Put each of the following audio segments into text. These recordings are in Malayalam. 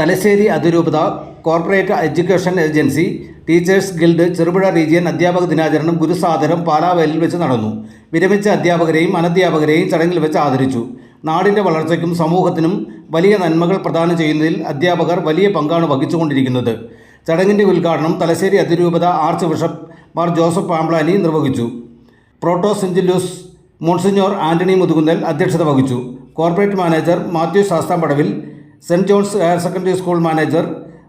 തലശ്ശേരി അതിരൂപത corporate education agency teachers guild Cherupuzha region അധ്യാപക ദിനാചരണം ഗുരുസാദരം പാലാവയലിൽ വെച്ച് നടന്നു. വിരമിച്ച അധ്യാപകരെയും അനധ്യാപകരെയും ചടങ്ങിൽ വെച്ച് ആദരിച്ചു. നാടിന്റെ വളർച്ചയ്ക്കും സമൂഹത്തിനും വലിയ നന്മകൾ പ്രദാനം ചെയ്യുന്നതിൽ അധ്യാപകർ വലിയ പങ്കാണ് വഹിച്ചുകൊണ്ടിരിക്കുന്നത്. ചടങ്ങിന്റെ ഉദ്ഘാടനം തലശ്ശേരി അതിരൂപത ആർച്ച് ബിഷപ്പ് മാർ ജോസഫ് പാംപ്ലാനി നിർവഹിച്ചു. Proto syncellus monsignor Antony Muthukunnel അധ്യക്ഷത വഹിച്ചു. Corporate manager Mathew Sasthampadavil saint John's higher secondary school manager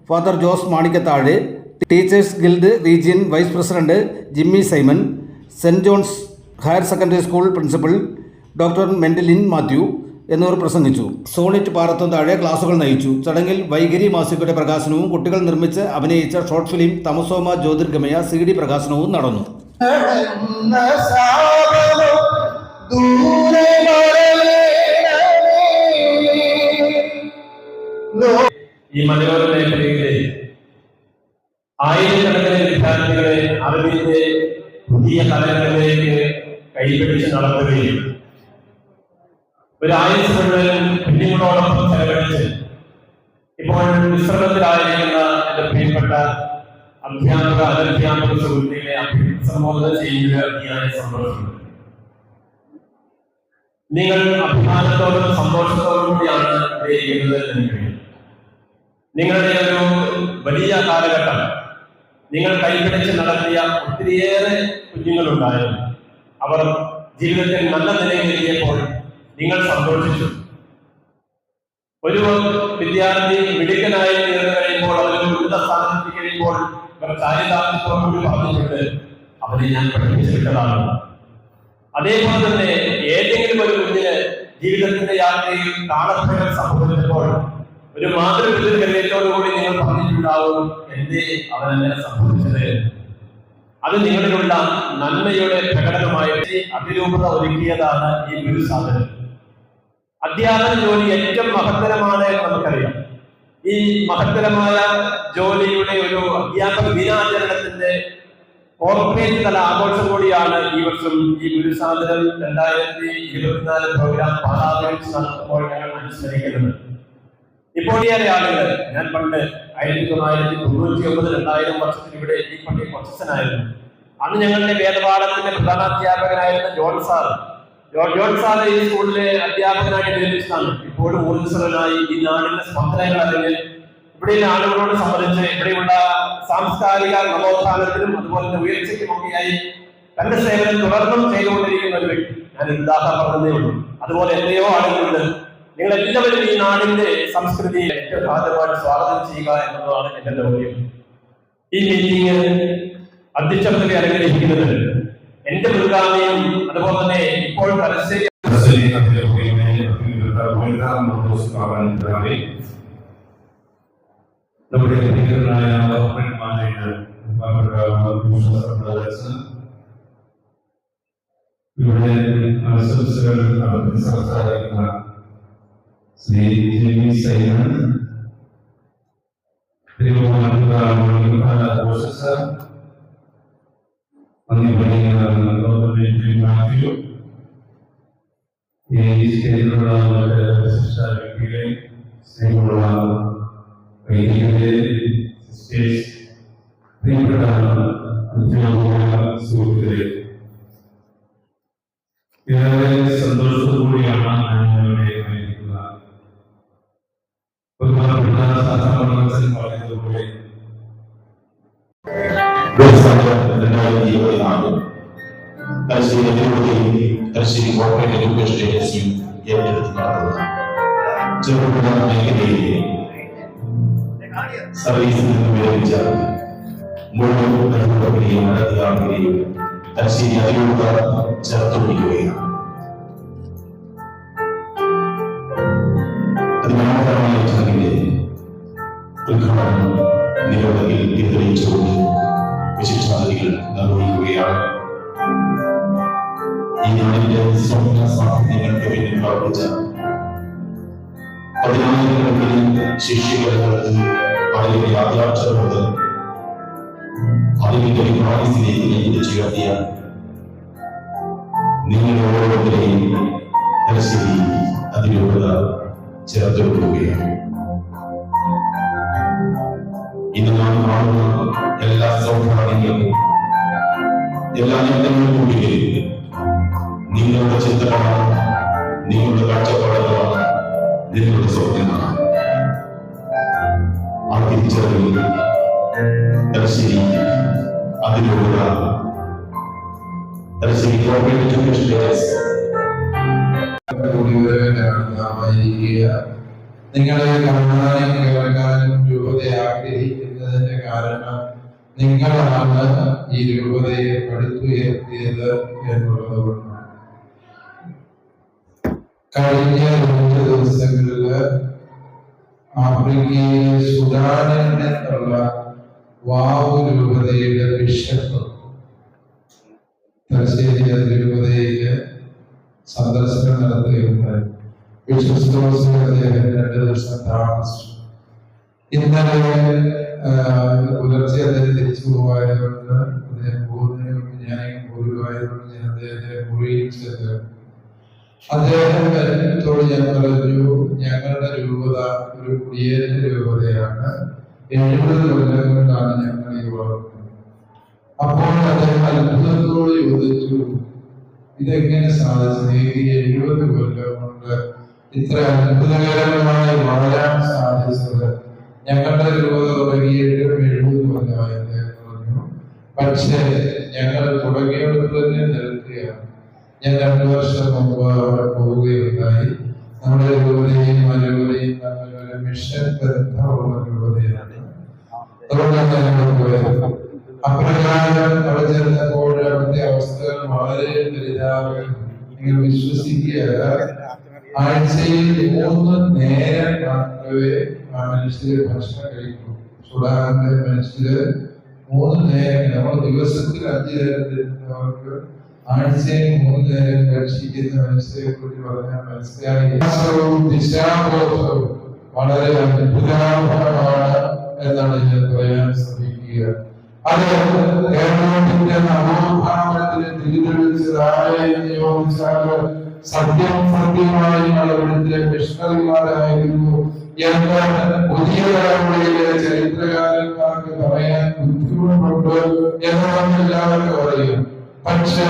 father Jose Manikathazh teachers guild region vice president Jimmy Simon saint John's higher secondary school principal doctor Mendalin Mathew എന്നിവർ പ്രസംഗിച്ചു. സോണിറ്റ് പാറത്തും താഴെ ക്ലാസുകൾ നയിച്ചു. ചടങ്ങിൽ വൈകരി മാസികയുടെ പ്രകാശനവും കുട്ടികൾ നിർമ്മിച്ച് അഭിനയിച്ച short film Thamasoma Jyothirgamaya C D പ്രകാശനവും നടന്നു. ദൂരെ ഈ മലയോര മേഖലയിലെ ആയിരക്കണക്കിന് വിദ്യാർത്ഥികളെ അറിവിന്റെ പുതിയ തലങ്ങളിലേക്ക് കൈപിടിച്ച് നടത്തുകയും ഒരു ആയുസ് മുഴുവൻ കുഞ്ഞുങ്ങളോടൊപ്പം ചെലവഴിച്ച് ഇപ്പോൾ വിശ്രമത്തിലായിരിക്കുന്ന എന്റെ പ്രിയപ്പെട്ട അധ്യാപക അനധ്യാപക സുഹൃത്തിനെ അഭിസംബോധന ചെയ്യുകയാണ് സന്തോഷമുണ്ട് നിങ്ങൾ അഭിമാനത്തോടും സന്തോഷത്തോടും കൂടിയാണ് ചെയ്യുന്നത് എന്ന് എനിക്കറിയാം നിങ്ങളുടെ ഒരു വലിയ കാലഘട്ടം. നിങ്ങൾ കൈപിടിച്ച് നടത്തിയ ഒത്തിരിയേറെ കുഞ്ഞുങ്ങളുണ്ടായിരുന്നു. അവർ ജീവിതത്തിൽ നല്ല നിലയിലെത്തിയപ്പോൾ നിങ്ങൾ സന്തോഷിച്ചു. ഒരു വിദ്യാർത്ഥി മിടുക്കനായി ഉയർന്നു കഴിയുമ്പോൾ അവന് ഉന്നത സ്ഥാനത്ത് കഴിയുമ്പോൾ ഇവർ ചാരിതാർത്ഥ്യത്തോടുകൂടി പറഞ്ഞിട്ടുണ്ട് അവനെ ഞാൻ പഠിപ്പിച്ചിട്ടതാണ് അതേപോലെ തന്നെ ഏതെങ്കിലും ഒരു കുഞ്ഞിന് ജീവിതത്തിന്റെ യാത്രയിൽ കാണപ്പെടുന്ന സംഭവിച്ചപ്പോൾ ഒരു മാതൃപിതൃകരത്തോടുകൂടി നിങ്ങൾ പറഞ്ഞിട്ടുണ്ടാവും എന്തേ അവനങ്ങനെ സംഭവിച്ചത് അത് നിങ്ങളിലുള്ള നന്മയുടെ പ്രകടനമായ അതിരൂപത ഒരുക്കിയതാണ് ഈ ഗുരു സാധനം അധ്യാപന ജോലി ഏറ്റവും മഹത്തരമാണ് നമുക്കറിയാം. ഈ മഹത്തരമായ ജോലിയുടെ ഒരു അധ്യാപക ദിനാചരണത്തിന്റെ കോർപ്പറേറ്റ് തല ആഘോഷം കൂടിയാണ് ഈ വർഷം ഈ ഗുരുസാധനം. രണ്ടായിരത്തി ഇരുപത്തിനാല് പ്രോഗ്രാം പാലാവിൽ നടത്തുമ്പോൾ ഞങ്ങൾ അനുസ്മരിക്കുന്നത്. ഇപ്പോൾ ഏറെ ആളുകൾ ഞാൻ പണ്ട് ആയിരത്തി തൊള്ളായിരത്തി തൊണ്ണൂറ്റി ഒമ്പത് രണ്ടായിരം വർഷത്തിൽ ഇവിടെ ഈ പള്ളി പ്രശസ്തനായിരുന്നു അന്ന് ഞങ്ങളുടെ വേദപാഠത്തിന്റെ പ്രധാന അധ്യാപകനായിരുന്ന ജോൺ സാർ. ജോൺ സാർ ഈ സ്കൂളിലെ അധ്യാപകനായി നിയമിച്ചതാണ്. ഇപ്പോഴും ഊർജസ്വലനായി ഈ നാടിന്റെ സ്പന്ദനങ്ങൾ അല്ലെങ്കിൽ ഇവിടെയുള്ള ആളുകളോട് സംബന്ധിച്ച് ഇവിടെയുള്ള സാംസ്കാരിക നവോത്ഥാനത്തിനും അതുപോലെ തന്നെ ഉയർച്ചയ്ക്കുമൊക്കെയായി തന്റെ സേവനം തുടർന്നും ചെയ്തുകൊണ്ടിരിക്കുന്ന ഒരു വ്യക്തി. ഞാൻ ഉദാഹരണം പറഞ്ഞതേ ഉള്ളൂ. അതുപോലെ എത്രയോ ആളുകളുണ്ട് നിങ്ങൾ എല്ലാവരും ഈ നാടിന്റെ സംസ്കൃതിയെ ഏറ്റവും ആദ്യമായിട്ട് സ്വാഗതം ചെയ്യുക എന്നുള്ളതാണ് എന്റെ ദൗത്യം. ഈ മീറ്റിംഗ് അധ്യക്ഷത്തിൽ അലങ്കരിക്കുന്നത് എന്റെ മുൻഗാമിയും അതുപോലെ തന്നെ ഇപ്പോൾ തലശ്ശേരി നമ്മുടെ ഗവൺമെന്റ് മാനേജർ ഇവിടെ ആശംസകൾ നടത്തി സംസാരിക്കുന്ന ശ്രീ ജെമി സൈമൺ തിരുവനന്തപുരം നന്ദി തലശ്ശേരി കോർപ്പറേറ്റ് എഡ്യൂക്കേഷൻ ഏജൻസിയും ഏറ്റെടുത്ത് നടത്തുന്ന ചെറുകിട മേഖലയിലെ സർവീസിൽ നിന്ന് വിരമിച്ച മുഴുവൻ അധ്യാപകരെയും അനധ്യാപകരെയും തലശ്ശേരി അതിരൂപത ചേർത്ത് പിടിക്കുകയാണ് അതിമനോഹരമായ ചടങ്ങിന്റെ ഉദ്ഘാടനം നിരവധി പിന്തുണച്ചുകൊണ്ട് വിശിഷ്ടാതിഥികൾ നിർവഹിക്കുകയാണ് ഈ നാടിന്റെ സ്വപ്ന സാധ്യതകൾക്ക് പിന്നിൽ പ്രവർത്തിച്ച പതിനായിരക്കണക്കിന് ശിഷ്യകൾക്ക് അതിന്റെ യാത്രാക്ഷരമുണ്ട് അതിന്റെ പാരിസ്ഥിതിക്ക് നെഞ്ചിച്ചു കയറ്റിയ നിങ്ങളുടെ ഓരോരുത്തരെയും തലശ്ശേരി അതിരൂപത ചേർത്ത് കൊടുക്കുകയാണ് ഇന്ന് നാം കാണുന്ന എല്ലാ സൗഭാഗ്യങ്ങളും എല്ലാ നേട്ടങ്ങളും കൂടി നിങ്ങളുടെ ചിന്തകളാണ് നിങ്ങളുടെ കാഴ്ചപ്പാടുകളാണ് നിങ്ങളുടെ സ്വപ്നങ്ങളാണ്. ആ തിരിച്ചറിവിൽ നിങ്ങളെ കാണാനും കേൾക്കാനും രൂപത ആഗ്രഹിക്കുന്നതിന്റെ കാരണം നിങ്ങളാണ് ഈ രൂപതയെ പടുത്തുയർത്തിയത് എന്നുള്ളത് കൊണ്ടാണ് കഴിഞ്ഞ രണ്ട് ദിവസങ്ങളിൽ ആഫ്രിക്കയിലെ സുഡാനിൽ നിന്നുള്ള വാവു രൂപതയുടെ ബിഷപ്പ് തലശ്ശേരി അതിരൂപതയിൽ സന്ദർശനം നടത്തുകയുണ്ടായി. വിശ്വസ്തോസ് അദ്ദേഹം രണ്ട് ദിവസം താമസിച്ചു. ഇന്നലെ പുലർച്ചെ അദ്ദേഹം തിരിച്ചു പോകുമായതുകൊണ്ട് അദ്ദേഹം പോകുന്നതിന് ഞാൻ പോരുമായതുകൊണ്ട് ഞാൻ അദ്ദേഹത്തെ മുറിയിൽ ചെന്ന് അദ്ദേഹം എന്നോട് ഞാൻ പറഞ്ഞു ഞങ്ങളുടെ രൂപത ഒരു കുടിയേറ്റ രൂപതയാണ്. എഴുപത് കൊല്ലം കൊണ്ടാണ് ഞങ്ങൾ ഈ വളർന്നത്. അപ്പോൾ അദ്ദേഹം അത്ഭുതത്തോട് ചോദിച്ചു ഇതെങ്ങനെ സാധിച്ചത് ഈ എഴുപത് കൊല്ലം കൊണ്ട് ഇത്ര അത്ഭുതകരമായി വളരാൻ സാധിച്ചത്? ഞങ്ങളുടെ രൂപത തുടങ്ങിയിട്ടും എഴുപത് കൊല്ലമായി അദ്ദേഹം പറഞ്ഞു. പക്ഷേ ഞങ്ങൾ തുടങ്ങിയിടത്ത് തന്നെ നിൽക്കുകയാണ് ഞാൻ രണ്ടു വർഷം മുമ്പ് അവിടെ പോവുകയുണ്ടായി. നമ്മുടെ രൂപതയും മലൂരെയും തമ്മിലൊരു മിഷൻ ബന്ധമുള്ള രൂപതയാണ് അതുകൊണ്ടാണ് ഞങ്ങൾ പോയത്. അപ്രകാരം അവിടെ ചെന്നപ്പോൾ അവിടുത്തെ അവസ്ഥകൾ വളരെ വലുതാവുകയും നിങ്ങൾ വിശ്വസിക്കുക. ആഴ്ചയിൽ മൂന്ന് നേരം മാത്രമേ മനുഷ്യര് ഭക്ഷണം കഴിക്കൂ. സുഡാനിലെ മനുഷ്യര് മൂന്ന് നേരം. നമ്മൾ ദിവസത്തിൽ അഞ്ചു നേരം തരുന്നവർക്ക് ആഴ്ചയിൽ മൂന്ന് നേരം ഭക്ഷിക്കുന്ന മനുഷ്യരെ കുറിച്ച് പറഞ്ഞാൽ ദിശാബോധവും വളരെ അത്ഭുതകരമാണ് എന്നാണ് ഞാൻ പറയാൻ ശ്രമിക്കുക. അത് കേരളത്തിന്റെ നവോത്ഥാനത്തിന് തിരിതെളിച്ചതായ എന്ന് ചോദിച്ചാൽ സത്യം സത്യമായി അവിടുത്തെ മിഷണറിമാരായിരുന്നു. എന്ന് പുതിയ തലമുറയിലെ ചരിത്രകാരന്മാർക്ക് പറയാൻ ബുദ്ധിമുട്ടുണ്ട് എന്ന് നമ്മൾ എല്ലാവർക്കും അറിയാം പക്ഷേ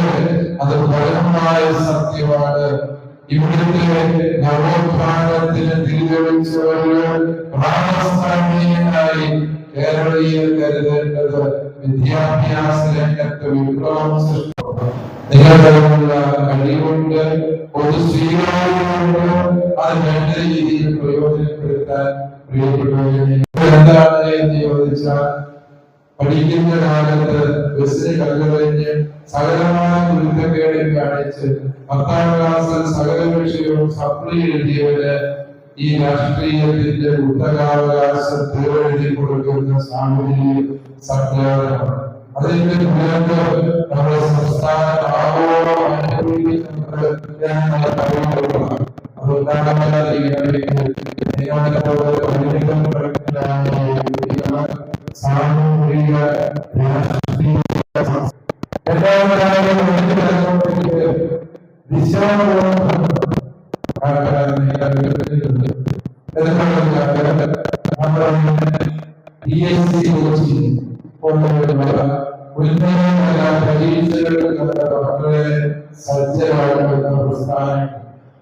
അത് ഫലമായ സത്യമാണ്. ഇവിടുത്തെ നവോത്ഥാനത്തിന് തിരിതെളിച്ചവര് പ്രാണസ്ഥാനീയനായി കേരളീയർ കരുതേണ്ടത് വിദ്യാഭ്യാസ രംഗത്ത് വിപ്ലവം നിങ്ങളുടെ കഴിവുണ്ട് ഒരു സ്വീകാര്യമുണ്ട് അത് വേണ്ട രീതിയിൽ പ്രയോജനപ്പെടുത്താൻ പ്രിയപ്പെട്ടവരെ എന്താണ് എന്ന് ചോദിച്ചാൽ പഠിക്കുന്ന കാലത്ത് ബസ്സിന് കണ്ടുകഴിഞ്ഞ് സകലമായ ദുരിതക്കേടും കാണിച്ച് പത്താം ക്ലാസ്സിൽ സകല വിഷയവും സപ്ലി എഴുതിയവര് ഈ രാഷ്ട്രീയത്തിന്റെ ഉത്തരാവകാശം തീരെഴുതി കൊടുക്കുന്ന സാമൂഹ്യ സംഘാടനമാണ് അതിന്റെ ദുരന്തം നമ്മുടെ സംസ്ഥാനം ആഗോളം അനുഭവിക്കുന്നത്. അതുകൊണ്ടാണ് മക്കളെ സജ്ജമാക്കുന്ന പ്രസ്ഥാനം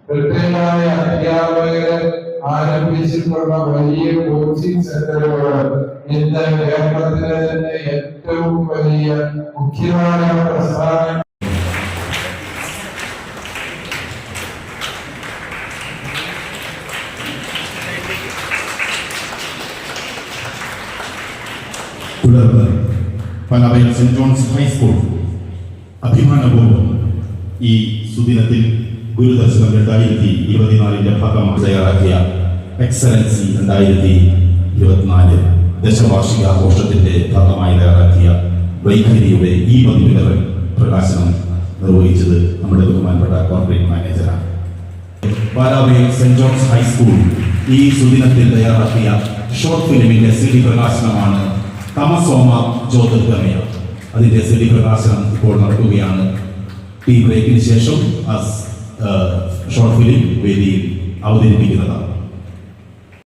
കൃത്യമായ അധ്യാപകരെ ആരംഭിച്ചിട്ടുള്ള വലിയ കോച്ചിങ് സെന്ററുകൾ ഇന്ന് കേരളത്തിലെ തന്നെ ഏറ്റവും വലിയ മുഖ്യമായ പ്രസ്ഥാനം തുടർന്ന് പലവയിൽ സെന്റ് ജോൺസ് ഹൈസ്കൂൾ. അഭിമാനപൂർവം ഈ സുദിനത്തിൽ ഗുരുദർശനം രണ്ടായിരത്തി ഇരുപത്തിനാലിന്റെ ഭാഗമായി തയ്യാറാക്കിയ എക്സലൻസി രണ്ടായിരത്തി ഇരുപത്തിനാല് ദശവാർഷിക ആഘോഷത്തിന്റെ ഭാഗമായി തയ്യാറാക്കിയ വൈഖരിയുടെ ഈ പതിപ്പിലർ പ്രകാശനം നിർവഹിച്ചത് നമ്മുടെ ബഹുമാനപ്പെട്ട കോർപ്പറേറ്റ് മാനേജറാണ് പാലാവയിൽ സെന്റ് ജോൺസ് ഹൈസ്കൂൾ ഈ സുദിനത്തിൽ തയ്യാറാക്കിയ ഷോർട്ട് ഫിലിമിന്റെ സി ഡി പ്രകാശനമാണ് തമസോമ ജ്യോതിർഗമയ. അതിന്റെ സ്ഥിതി പ്രകാശനം ഇപ്പോൾ നടക്കുകയാണ്. ടീ ബ്രേക്കിന് ശേഷം ഷോർട്ട് ഫിലിം വേദിയിൽ അവതരിപ്പിക്കുന്നതാണ്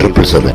triple seven